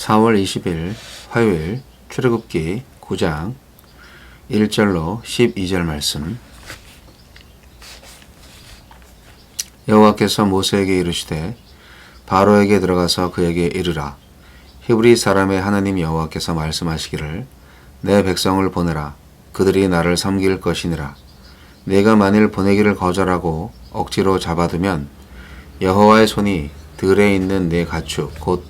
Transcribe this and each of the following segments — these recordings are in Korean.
4월 20일 화요일 출애굽기 9장 1절로 12절 말씀. 여호와께서 모세에게 이르시되 바로에게 들어가서 그에게 이르라. 히브리 사람의 하나님 여호와께서 말씀하시기를 내 백성을 보내라. 그들이 나를 섬길 것이니라. 내가 만일 보내기를 거절하고 억지로 잡아두면 여호와의 손이 들에 있는 내 가축 곧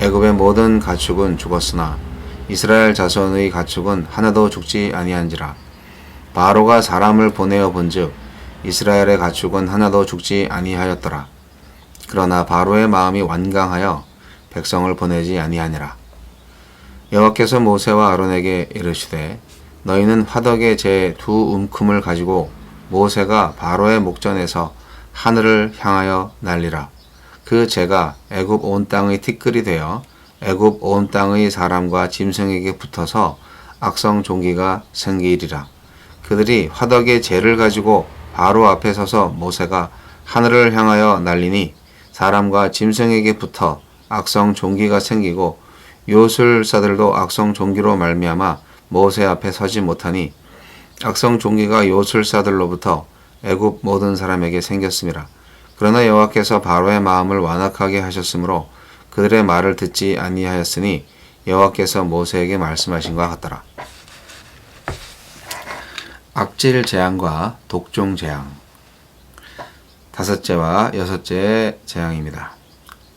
애굽의 모든 가축은 죽었으나 이스라엘 자손의 가축은 하나도 죽지 아니한지라. 바로가 사람을 보내어 본즉 이스라엘의 가축은 하나도 죽지 아니하였더라. 그러나 바로의 마음이 완강하여 백성을 보내지 아니하니라. 여호와께서 모세와 아론에게 이르시되 너희는 화덕에 제두 움큼을 가지고 모세가 바로의 목전에서 하늘을 향하여 날리라 그 재가 애굽 온 땅의 티끌이 되어 애굽 온 땅의 사람과 짐승에게 붙어서 악성 종기가 생기리라. 그들이 화덕의 재를 가지고 바로 앞에 서서 모세가 하늘을 향하여 날리니 사람과 짐승에게 붙어 악성 종기가 생기고 요술사들도 악성 종기로 말미암아 모세 앞에 서지 못하니 악성 종기가 요술사들로부터 애굽 모든 사람에게 생겼음이라. 그러나 여호와께서 바로의 마음을 완악하게 하셨으므로 그들의 말을 듣지 아니하였으니 여호와께서 모세에게 말씀하신 것 같더라. 악질 재앙과 독종 재앙 다섯째와 여섯째 재앙입니다.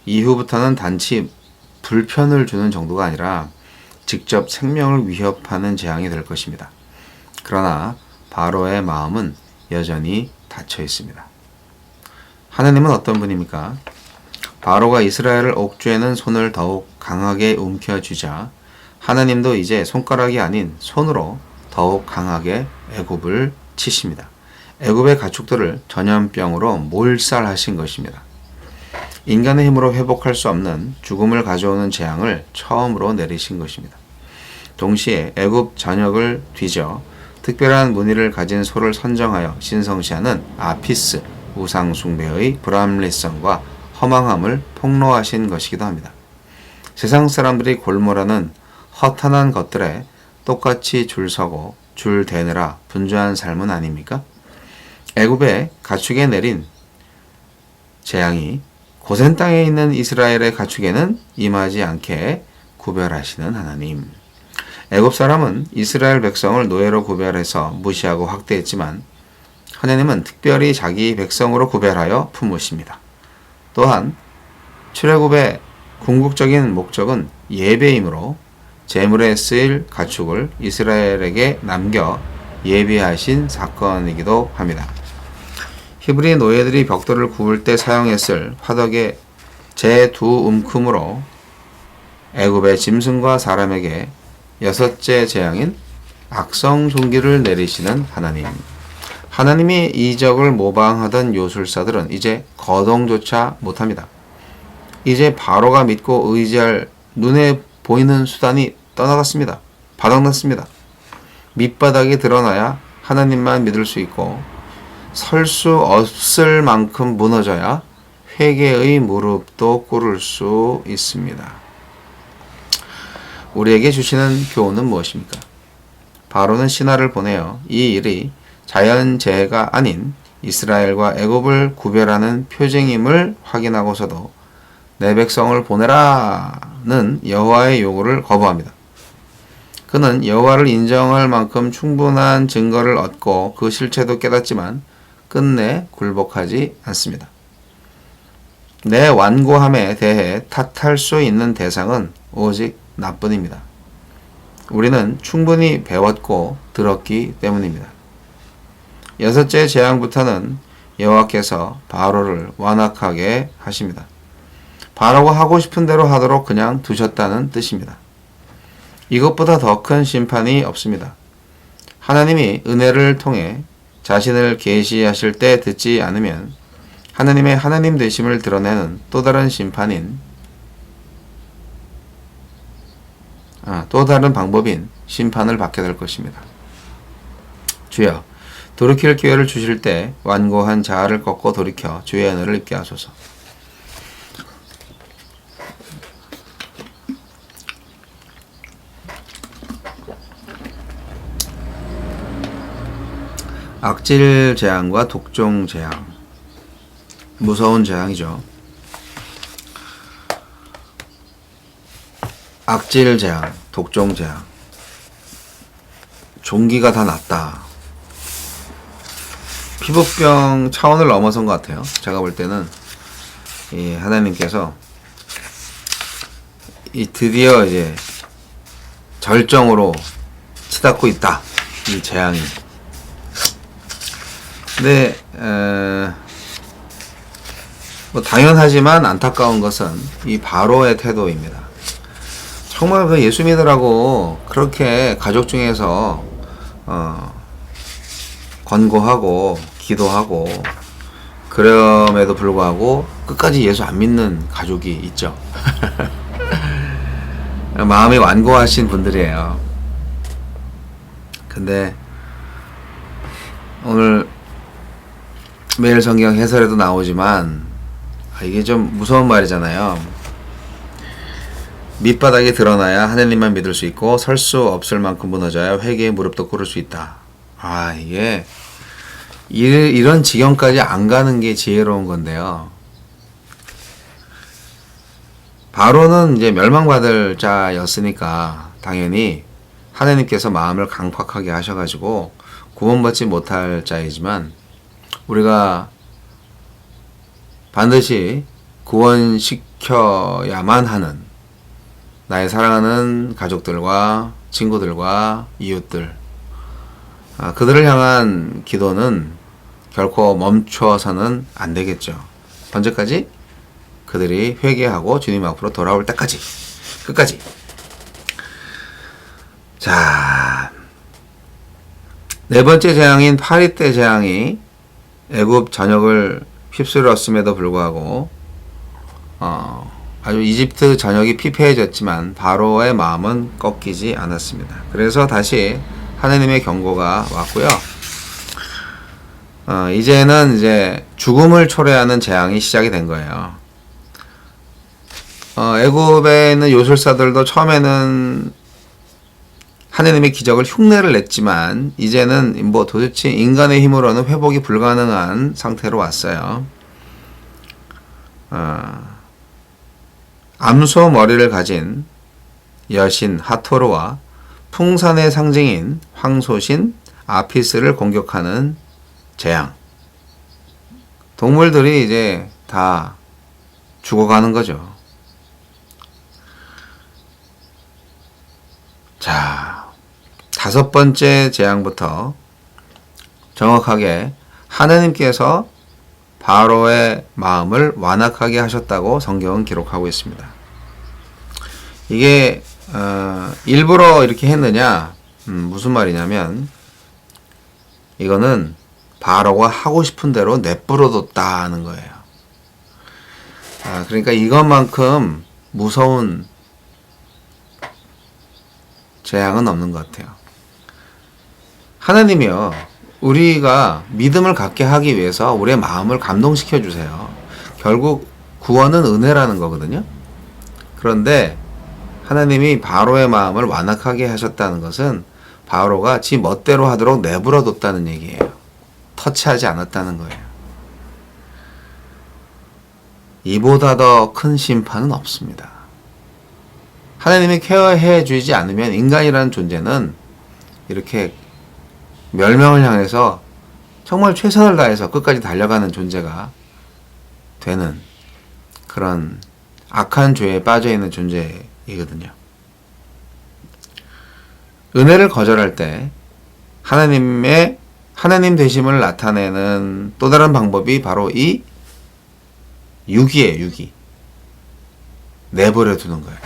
이후부터는 단지 불편을 주는 정도가 아니라 직접 생명을 위협하는 재앙이 될 것입니다. 그러나 바로의 마음은 여전히 닫혀 있습니다. 하나님은 어떤 분입니까? 바로가 이스라엘을 옥죄는 손을 더욱 강하게 움켜쥐자 하나님도 이제 손가락이 아닌 손으로 더욱 강하게 애굽을 치십니다. 애굽의 가축들을 전염병으로 몰살하신 것입니다. 인간의 힘으로 회복할 수 없는 죽음을 가져오는 재앙을 처음으로 내리신 것입니다. 동시에 애굽 전역을 뒤져 특별한 무늬를 가진 소를 선정하여 신성시하는 아피스 우상 숭배의 불합리성과 허망함을 폭로하신 것이기도 합니다. 세상 사람들이 골몰하는 허탄한 것들에 똑같이 줄 서고 줄 대느라 분주한 삶은 아닙니까? 애굽에 가축에 내린 재앙이 고센 땅에 있는 이스라엘의 가축에는 임하지 않게 구별하시는 하나님. 애굽 사람은 이스라엘 백성을 노예로 구별해서 무시하고 학대했지만 하나님은 특별히 자기 백성으로 구별하여 품으십니다. 또한 출애굽의 궁극적인 목적은 예배이므로 제물에 쓰일 가축을 이스라엘에게 남겨 예비하신 사건이기도 합니다. 히브리 노예들이 벽돌을 구울 때 사용했을 화덕의 제두 움큼으로 애굽의 짐승과 사람에게 여섯째 재앙인 악성 종기를 내리시는 하나님. 하나님이 이적을 모방하던 요술사들은 이제 거동조차 못합니다. 이제 바로가 믿고 의지할 눈에 보이는 수단이 떠나갔습니다. 바닥났습니다. 밑바닥이 드러나야 하나님만 믿을 수 있고 설 수 없을 만큼 무너져야 회개의 무릎도 꿇을 수 있습니다. 우리에게 주시는 교훈은 무엇입니까? 바로는 신하를 보내어 이 일이 자연재해가 아닌 이스라엘과 애굽을 구별하는 표징임을 확인하고서도 내 백성을 보내라는 여호와의 요구를 거부합니다. 그는 여호와를 인정할 만큼 충분한 증거를 얻고 그 실체도 깨닫지만 끝내 굴복하지 않습니다. 내 완고함에 대해 탓할 수 있는 대상은 오직 나뿐입니다. 우리는 충분히 배웠고 들었기 때문입니다. 여섯째 재앙부터는 여호와께서 바로를 완악하게 하십니다. 바로가 하고 싶은 대로 하도록 그냥 두셨다는 뜻입니다. 이것보다 더 큰 심판이 없습니다. 하나님이 은혜를 통해 자신을 계시하실 때 듣지 않으면 하나님의 하나님 되심을 드러내는 또 다른 심판인 아, 또 다른 방법인 심판을 받게 될 것입니다. 주여, 돌이킬 기회를 주실 때 완고한 자아를 꺾고 돌이켜 주의 은혜를 입게 하소서. 악질 재앙과 독종 재앙. 무서운 재앙이죠. 악질 재앙, 독종 재앙. 종기가 다 났다. 피부병 차원을 넘어선 것 같아요. 제가 볼 때는 이 하나님께서 이 드디어 이제 절정으로 치닫고 있다. 이 재앙이. 근데 에, 뭐 당연하지만 안타까운 것은 이 바로의 태도입니다. 정말 그 예수 믿으라고 그렇게 가족 중에서 어, 권고하고 기도하고 그럼에도 불구하고 끝까지 예수 안 믿는 가족이 있죠. 마음이 완고하신 분들이에요. 근데 오늘 매일 성경 해설에도 나오지만 아, 이게 좀 무서운 말이잖아요. 밑바닥이 드러나야 하느님만 믿을 수 있고 설 수 없을 만큼 무너져야 회개의 무릎도 꿇을 수 있다. 아 이게 이, 이런 지경까지 안 가는 게 지혜로운 건데요. 바로는 이제 멸망받을 자였으니까 당연히 하나님께서 마음을 강팍하게 하셔가지고 구원받지 못할 자이지만 우리가 반드시 구원시켜야만 하는 나의 사랑하는 가족들과 친구들과 이웃들 아, 그들을 향한 기도는 결코 멈춰서는 안 되겠죠. 언제까지? 그들이 회개하고 주님 앞으로 돌아올 때까지 끝까지. 자, 네 번째 재앙인 파리 때 재앙이 애굽 전역을 휩쓸었음에도 불구하고 어, 아주 이집트 전역이 피폐해졌지만 바로의 마음은 꺾이지 않았습니다. 그래서 다시 하나님의 경고가 왔고요. 어, 이제는 이제 죽음을 초래하는 재앙이 시작이 된 거예요. 어, 애굽에 있는 요술사들도 처음에는 하느님의 기적을 흉내를 냈지만 이제는 뭐 도대체 인간의 힘으로는 회복이 불가능한 상태로 왔어요. 어, 암소 머리를 가진 여신 하토르와 풍산의 상징인 황소신 아피스를 공격하는 재앙. 동물들이 이제 다 죽어가는 거죠. 자, 다섯 번째 재앙부터 정확하게 하나님께서 바로의 마음을 완악하게 하셨다고 성경은 기록하고 있습니다. 이게 어, 일부러 이렇게 했느냐? 음, 무슨 말이냐면 이거는 바로가 하고 싶은 대로 내버려뒀다는 거예요. 아, 그러니까 이것만큼 무서운 재앙은 없는 것 같아요. 하나님이요, 우리가 믿음을 갖게 하기 위해서 우리의 마음을 감동시켜 주세요. 결국 구원은 은혜라는 거거든요. 그런데 하나님이 바로의 마음을 완악하게 하셨다는 것은 바로가 지 멋대로 하도록 내버려 뒀다는 얘기예요. 터치하지 않았다는 거예요. 이보다 더 큰 심판은 없습니다. 하나님이 케어해 주지 않으면 인간이라는 존재는 이렇게 멸망을 향해서 정말 최선을 다해서 끝까지 달려가는 존재가 되는 그런 악한 죄에 빠져 있는 존재이거든요. 은혜를 거절할 때 하나님의 하나님 되심을 나타내는 또 다른 방법이 바로 이 유기예요, 유기. 내버려 두는 거예요.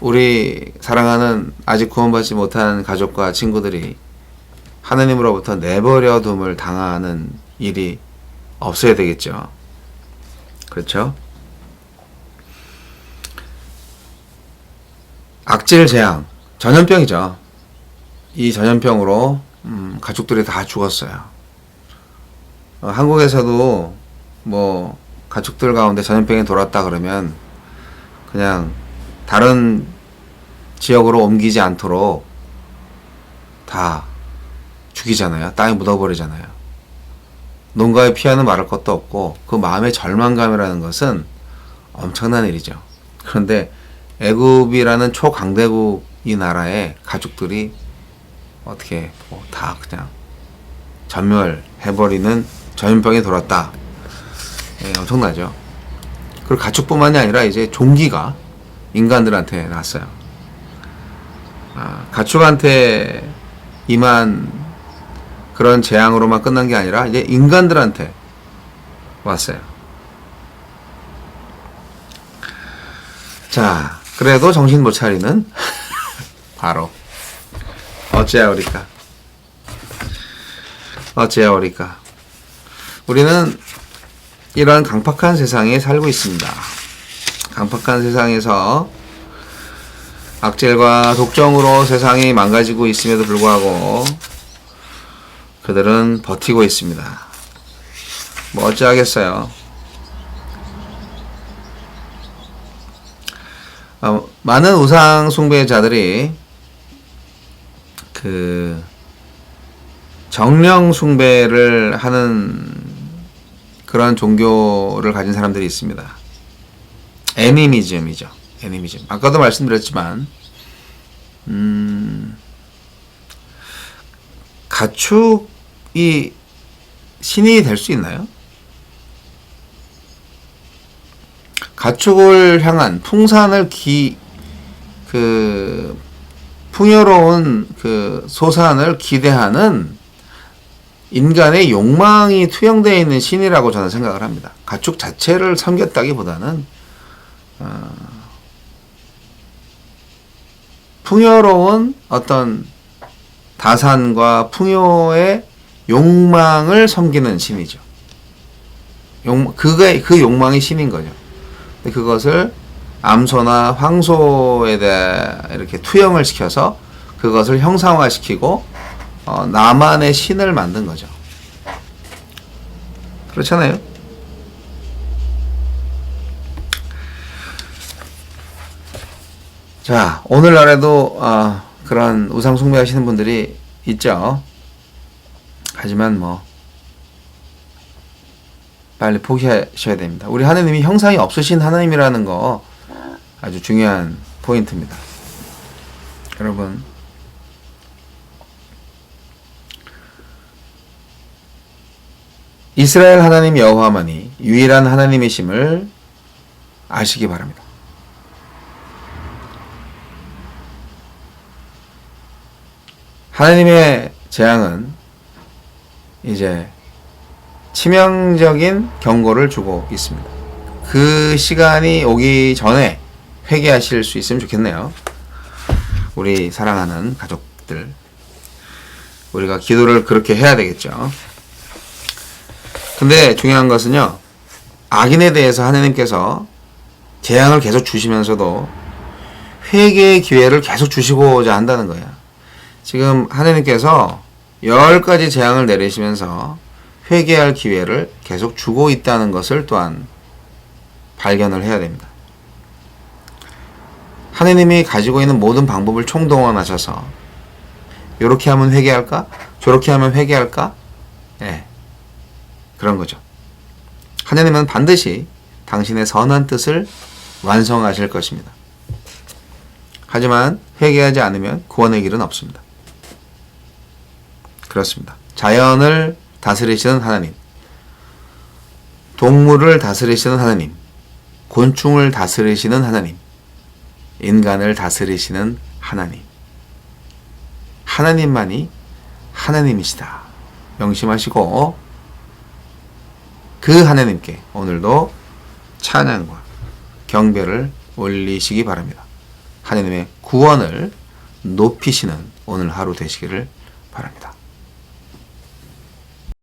우리 사랑하는 아직 구원받지 못한 가족과 친구들이 하나님으로부터 내버려 둠을 당하는 일이 없어야 되겠죠. 그렇죠? 악질 재앙, 전염병이죠. 이 전염병으로 음, 가족들이 다 죽었어요. 어, 한국에서도 뭐 가족들 가운데 전염병이 돌았다 그러면 그냥 다른 지역으로 옮기지 않도록 다 죽이잖아요. 땅에 묻어버리잖아요. 농가에 피하는 말할 것도 없고 그 마음의 절망감이라는 것은 엄청난 일이죠. 그런데 애굽이라는 초강대국 이 나라의 가족들이 어떻게 뭐 다 그냥 전멸해버리는 전염병이 돌았다. 예, 엄청나죠. 그리고 가축뿐만이 아니라 이제 종기가 인간들한테 났어요. 아, 가축한테 임한 그런 재앙으로만 끝난 게 아니라 이제 인간들한테 왔어요. 자, 그래도 정신 못 차리는 바로 어찌하오리까? 어찌하오리까? 우리는 이러한 강팍한 세상에 살고 있습니다. 강팍한 세상에서 악질과 독정으로 세상이 망가지고 있음에도 불구하고 그들은 버티고 있습니다. 뭐 어찌하겠어요. 어, 많은 우상 숭배자들이 그 정령 숭배를 하는 그런 종교를 가진 사람들이 있습니다. 애니미즘이죠. 애니미즘. 아까도 말씀드렸지만 음, 가축이 신이 될 수 있나요? 가축을 향한 풍산을 기, 그, 풍요로운 그 소산을 기대하는 인간의 욕망이 투영되어 있는 신이라고 저는 생각을 합니다. 가축 자체를 섬겼다기보다는, 어, 풍요로운 어떤 다산과 풍요의 욕망을 섬기는 신이죠. 욕, 그게, 그 욕망이 신인 거죠. 그것을 암소나 황소에 대해 이렇게 투영을 시켜서 그것을 형상화시키고 어, 나만의 신을 만든 거죠. 그렇잖아요. 자, 오늘날에도 어, 그런 우상 숭배하시는 분들이 있죠. 하지만 뭐 빨리 포기하셔야 됩니다. 우리 하나님이 형상이 없으신 하나님이라는 거 아주 중요한 포인트입니다. 여러분 이스라엘 하나님 여호와만이 유일한 하나님이심을 아시기 바랍니다. 하나님의 재앙은 이제 치명적인 경고를 주고 있습니다. 그 시간이 오기 전에 회개하실 수 있으면 좋겠네요. 우리 사랑하는 가족들. 우리가 기도를 그렇게 해야 되겠죠. 근데 중요한 것은요, 악인에 대해서 하나님께서 재앙을 계속 주시면서도 회개의 기회를 계속 주시고자 한다는 거예요. 지금 하나님께서 열 가지 재앙을 내리시면서 회개할 기회를 계속 주고 있다는 것을 또한 발견을 해야 됩니다. 하느님이 가지고 있는 모든 방법을 총동원하셔서 이렇게 하면 회개할까? 저렇게 하면 회개할까? 예. 그런 거죠. 하느님은 반드시 당신의 선한 뜻을 완성하실 것입니다. 하지만 회개하지 않으면 구원의 길은 없습니다. 그렇습니다. 자연을 다스리시는 하나님, 동물을 다스리시는 하나님, 곤충을 다스리시는 하나님, 인간을 다스리시는 하나님. 하나님만이 하나님이시다. 명심하시고 그 하나님께 오늘도 찬양과 경배를 올리시기 바랍니다. 하나님의 구원을 높이시는 오늘 하루 되시기를 바랍니다.